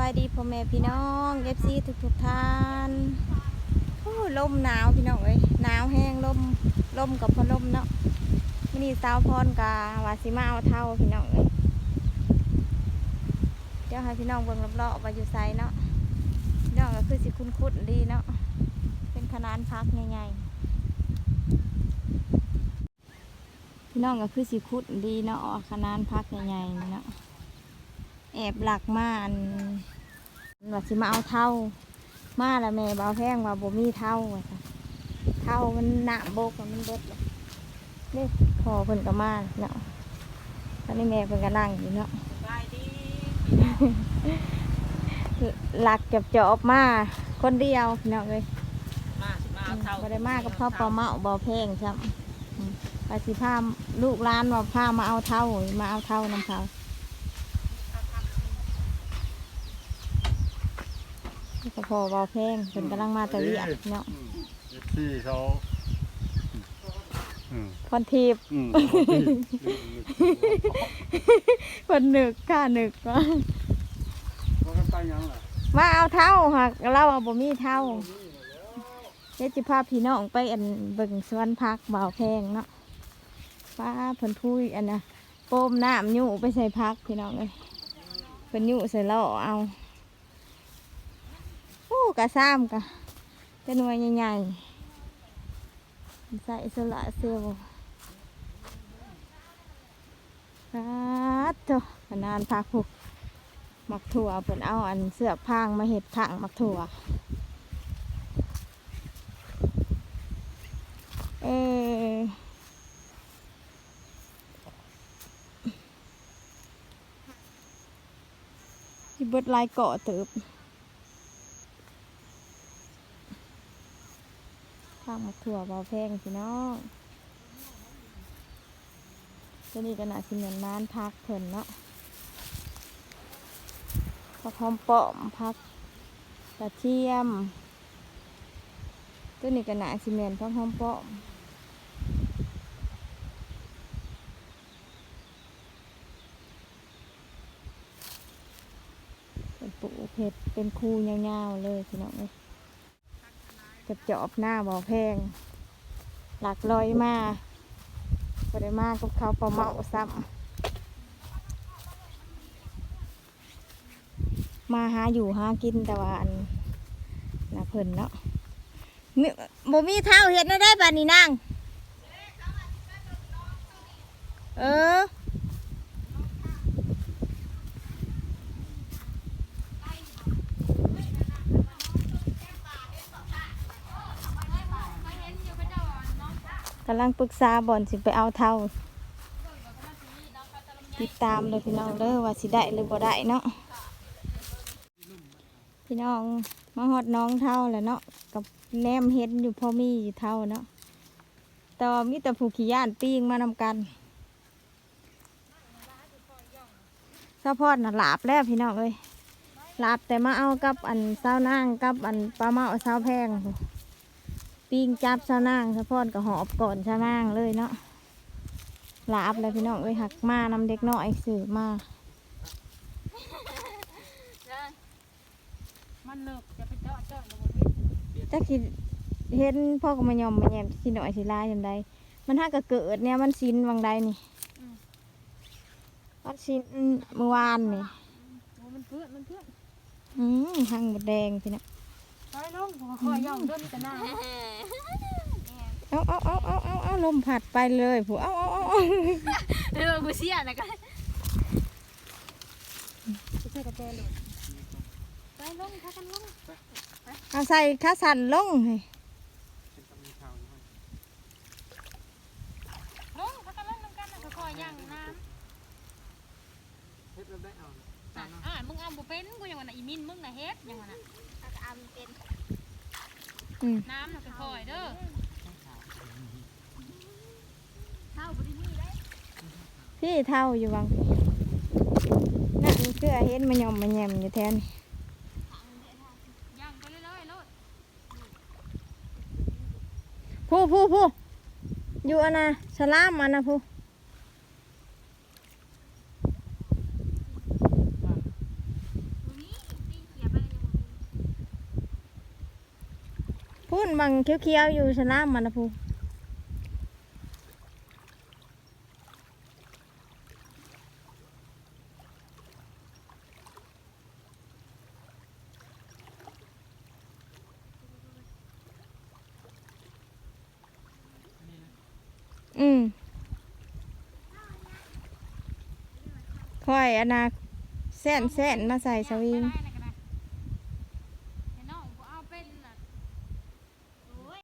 บายดีพ่อแม่พี่น้องเอฟซีทุกทุกๆท่านโอ้ลมหนาวพี่น้องเอ้ยหนาวแห้งลมลมกับพอลมเนาะมื่อนี้สาวพรกาวาสิมาเอาเท่าพี่น้องเอ้ยเดี๋ยวให้พี่น้องเบิ่งรอบๆว่าอยู่ไซเนาะพี่น้องก็คือสิคุ้นๆดีเนาะเป็นขนานพักใหญ่ๆพี่น้องก็คือสิคุดดีเนาะขนานพักใหญ่ๆเนาะ แอบหลักมาอันว่าสิมาเอาเท่า มาแล้วแม่บ่าวแพงว่าบ่มีเท่าว่าซั่นเท่ามันหนาโบกมันเบิดเลยนี่พอเพิ่นก็มาเนาะตอนนี้แม่เพิ่นก็นั่งอยู่เนาะสบายดีหลักจับจอบมาคนเดียวพี่น้องเลยมาสิมาเอาเท่าบ่ได้มากับพ่อปอเมาบ่แพงครับอืมว่าสิพาลูกหลานว่าพามาเอาเท่ามาเอาเท่านำเขาก็ พอบ่แพงเพิ่นกำลังมาแตะเวียกเนาะเอฟซีเขาอืมพรทิพย์อืมเพิ่นนึกค่านึกว่าเขาก็ไปยังล่ะมาเอาเท่าหักเราเอาบ่มีเท่าเดี๋ยวจิพาพี่น้องไปอันเบิ่งสวนพักบ่าวแพงเนาะป้าเพิ่นพูดอันน่ะโป้มน้ำยู่ไปใส่พักพี่น้องเลยเพิ่นยู่ใส่ล้อเอาโอ้ กะซ้ำกะเป็นหน่วยใหญ่ๆใส่โซลาร์เซลล์ครับเจ้าขนานพักผูกมักถั่วเพิ่นเอาอันเสือกพางมาเห็ดถังมักถั่วเออที่เบิดลายเกาะเติบทางมัก ถั่วเบาแพงพี่น้องตัวนี้ก็น่าสิเหมือนน้านพักเพิ่นเนาะผักหอมปอมผักกระเทียม ตัวนี้ก็หนาซีเหมือนผักหอมปอมเป็นปูเผ็ดเป็นคูยาวๆเลยพี่น้องเลย จะจอบหน้าบ่อแพง หลักลอยมาบ่ได้มากับเขาปลาเมาซ้ำมาหาอยู่หากินแต่ว่าอันนะเพิ่นเนาะมิบ่มีเท้าเห็ดนะได้ป่านนี้นางเออำลังปรึกษาบ่อนสิไปเอาเท่า ติดตามเลยพี่น้องเด้อว่าสิได้หรือบ่ได้เนาะพี่น้องมาหอดน้องเท่าแล้วเนาะกับแนมเห็นอยู่พ่อมีอยู่เท่าเนาะแต่ว่ามีแต่ผู้ขี้ย่านปิ้งมานำกันสะพอดน่ะหลาบแล้วพี่น้องเอ้ยหลาบแต่มาเอากับอันเศร้านางกับอันปลาเมาเศร้าแพงพ ปิ้งจับเศร้านางสะพอดกับหอบก่อนเศร้านางเลยเนาะหลาบแล้วพี่น้องเอ้ยหักมานำเด็กน้อยสื่อมามันเลิกจะไปเจาะเจาะลงจักสิเห็นพ่อก็มายอมมาแยมสิหน่อยสิลายจำใดมันถ้าก็เกิดเนี่ยมันสินวังใดนี่มันสินเมื่อวานนี่โอ้มันเพื่อนมันเพื่อนอืมทางบดแดงพี่นะ ไปลงหัวคอย่องเดินกันหน้าเอาเอาเอาเอาเอาเอาลมผัดไปเลยผู้เอาเอาเอาเอาเออกูเสียนะกันจะใส่กระเจเลยไปลงพากันลงเอาใส่ขาสั่นลงให้ลงพากันลงน้ำกันนะคอยย่างน้ำอ่ามึงเอาบุเป็นกูยังวันน่ะอีมินมึงน่ะเฮ็ดยังวันน่ะ อืมน้ำน่ะค่อยๆเด้อพี่เท่าอยู่วังนั่นเสื้อเห็นมายอมมาแยมอยู่แทนย่างไปเรื่อยๆโลดผู้ผู้ผู้อยู่อันน่ะสลามอันน่ะผู้ ตี พุ่นบางเขียวๆอยู่สนามมันนะพูอืมค่อยอนาแส่นแส่นมาใส่สวิง ได้นะกันนะไอ้น้องกูเอาเป็นน่ะโอ้ย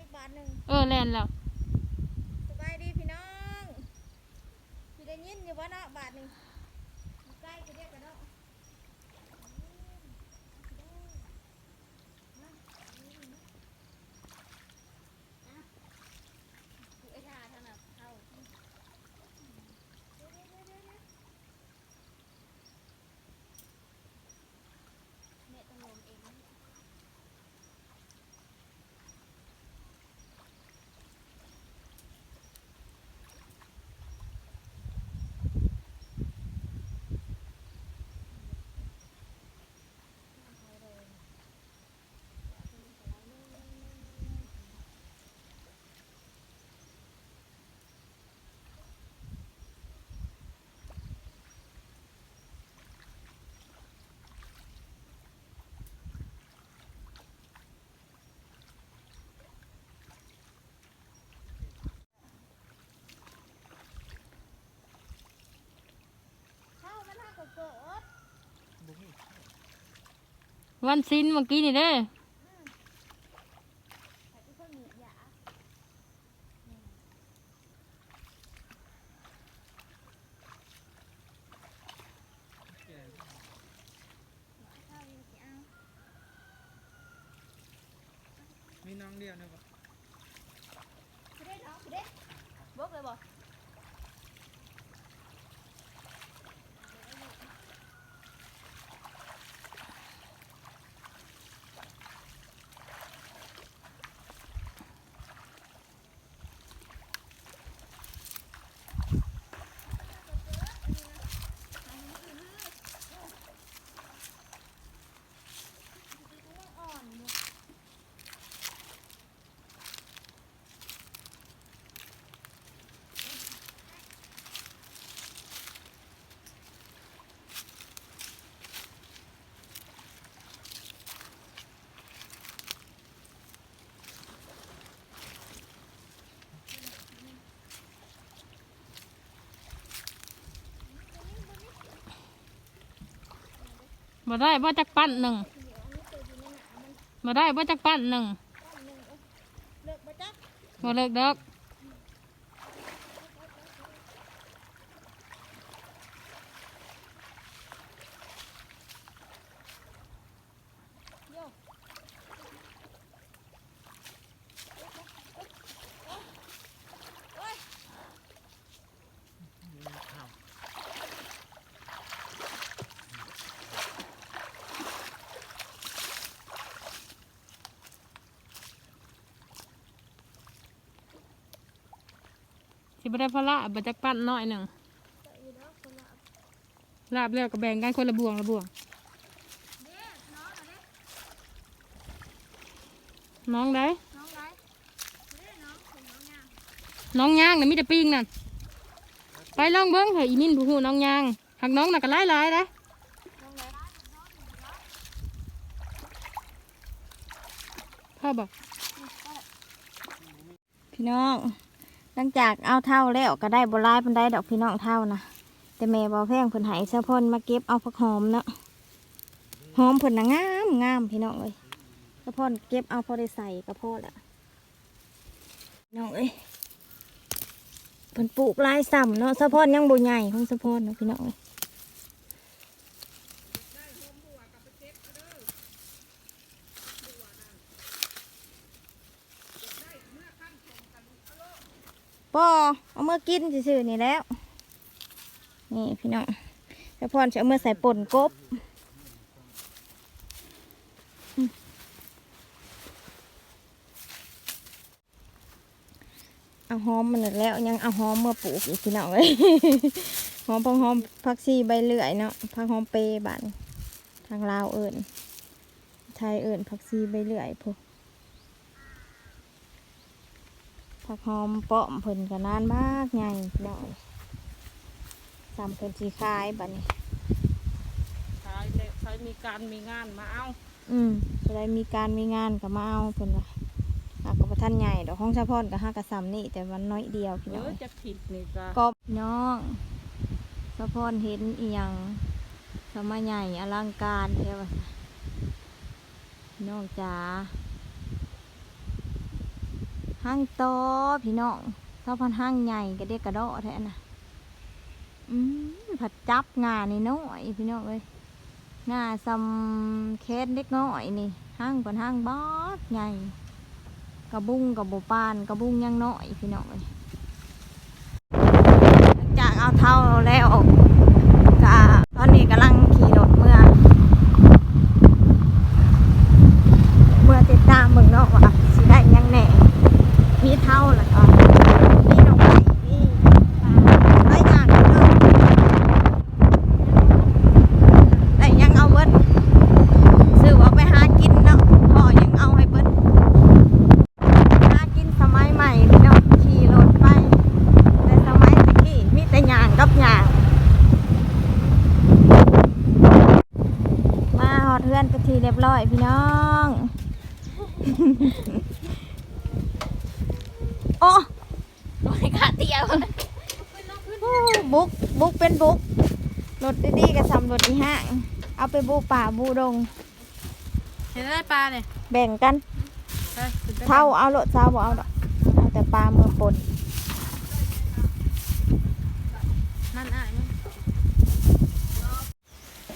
อีกบาทหนึ่ง เออ แลนแล้ว สบายดีพี่น้องพี่ได้ยินอยู่ว่าเนาะบาทหนึ่งอยู่ใกล้จะเรียกกันเนาะ ไอ้ทาท่านน่ะเข้าแม่ต้องลงเองนะ เข้ามันห้าก็เกิด วันซินเมื่อกี้นี่เด้ แต่ที่คนมียาเข้าอยู่สิเอา มีน้องเดียวนะปะ คือได้น้องคือได้บกเลยบ่ มาได้บ่จักปั้นหนึ่งมาได้บ่จักปั้นหนึ่งเลิกเลิกดอก สิบ่ได้พอละบ่จักปั้นน้อยหนึ่งลาบแล้วก็แบ่งกันคนละบวงละบวง น้องได้ น้องไรเด้น้องคือน้องยางน้องย่างน่ะมีแต่ปิ้งนั่น ไปลองเบิ้งเถอะอีมินผู้หูน้องย่างหักน้องน่ะก็หลายหลายๆนะน้พ่อบอกพี่น้อง ลังจากเอาเท่าแล้วก็ได้บรายปันได้ดอกพี่น้องเท่านะแต่แม่บอแพงเพิ่นใหายเสื้อพ่นมาเก็บเอาผักหอมเนาะหอมเพิ่นะงามงามพี่น้องเอ้ยเสื้อพ่นเก็บเอาพอได้ใส่กระเพอละน้องเอ้ยเพิ่นปลูกลายซ้ำเนาะเสื้อพ่นยังบ่ใหญ่ของเสื้อพ่นเนาะพี่น้องเอ้ยปอเอามื่อ กินซื่อๆนี่แล้ว นี่พี่น้องเสื้อพ่นจะเอามื่อใส่ป่นกบเอาหอมมันแล้วยังเอาหอมเมื่อปลูกอีกพี่น้องเลยหอมพังหอมพักซีใบเลื่อยเนาะพักหอมเปย์บานทางลาวเอิญไทยเอิญพักซีใบเลื่อยพวก ผักหอมป้อมเพิ่นก็นานมากไงพี่น้องสามเพิ่นสีขายบัดนี้ใช้เลยใช้มีการมีงานมาเอาอืมจะได้มีการมีงานก็มาเอาเพิ่นว่าหากกับท่านใหญ่ดอกห้องเฉพาะก็ห้ากระซำนี่แต่มันน้อยเดียวพี่เอน้องอจะผิดนี่ก็ก็พี่น้องเฉพาะเห็นอีหยังสมัยใหญ่อลังการแท้ว่าซะพี่น้องจ๋า ห้างโตพี่น้องเท่าพันห้างใหญ่ก็เด็กกระโดดแท้น่ะอืมผัดจับงานนี่น้อยพี่น้องเอ้ยหน้าซำแค้นเล็กน้อยนี่ห้างเป็นห้างบอสใหญ่กระบุ้งกับโบปานกระบุ้งยังน้อยพี่น้องเลยหลังจากเอาเท่าแล้วกะตอนนี้กำลังขี่รถเมื่อ เมื่อติดตามเบิ่งนาะว่าสิได้หยังแหน่มีเท่าแล้วก็มีดอกไม้มีหลายอย่างเนาะ แต่ยังเอาเบิดซื้อเอาไปหากินเนาะพ่อยังเอาให้เบิดหากินสมัยใหม่เนาะขี่รถไป แต่สมัยตะกี้มีแต่ยางกับยางมาหอดเพื่อนกันทีเรียบร้อยพี่น้องโอ้โอ้ยขาเตียวโอ้บุกบุกเป็นบุกรถดีๆกับซ้ำรถที่ห้าง เอาไปบูป่าบูดงเห็นได้ปลาเนี่ยแบ่งกันไปขึ้นไปเท่าเอารถเท่าบ่เอาดอกเอาแต่ปลาเมื่อปนนั่นอะมัน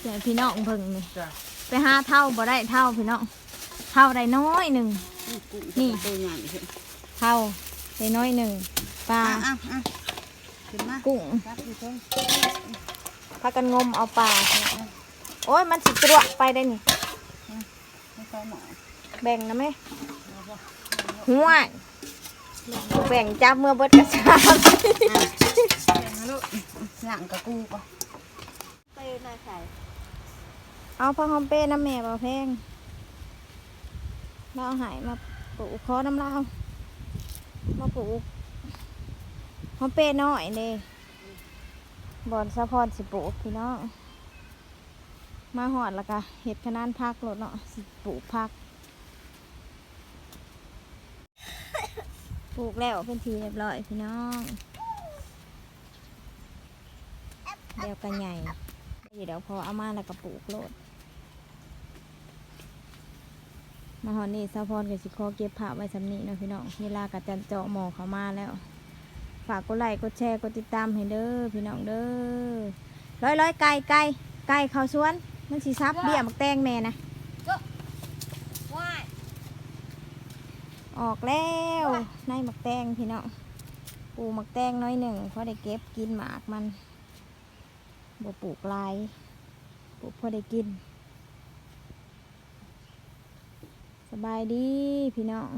เดี๋ยวพี่น้องเพิ่งนี่จ้ะ ไปหาเท่าบ่ได้เท่าพี่น้องเท่าได้น้อยหนึ่ง นี่ ตัวใหญ่ขึ้นเท่าได้น้อยหนึ่งปลาอะอะขึ้นมากุ้งรับอยู่ตรงพากันงมเอาปลาโอ้ยมันสิตรวไปได้นี่ ไม่ค่อยหมอแบ่งนะแม่หัวยแบ่งจับเมื่อเบิดกระชากหลังกับกูก็ เอาผ้าหอมเป้น้ำแม่เบาแพงเราหายมาปลูกคอน้ำเล่ามาปลูกหอมเป้น้อยเลยบอนสะพอนสิปลูกพี่น้องมาหอดล้วก็เห็ดขนานพักรถเนาะสิปลูกพักปลูกแล้วเป็นทีเรียบร้อยพี่น้องเดี๋ยวกันใหญ่เดี๋ยวพอเอามาแล้วก็ปลูกโลด มาหอนนี่ซาพรกับสิคอเก็บผ้าไว้สำนีเนาะพี่น้องเวลากับจันเจาะหมอเขามาแล้ว ฝากกดไลค์กดแชร์กดติดตามให้เด้อพี่น้องเด้อร้อยร้อยไก่ไก่ไก่เข้าสวน มันสิซับเบี้ยมักแตงแม่นะออกแล้วในมักแตงพี่น้องปลูกมักแตงน้อยหนึ่งเพราะได้เก็บกินหมากมันบ่ปลูกหลายปลูกพอได้กิน สบายดีพี่น้อง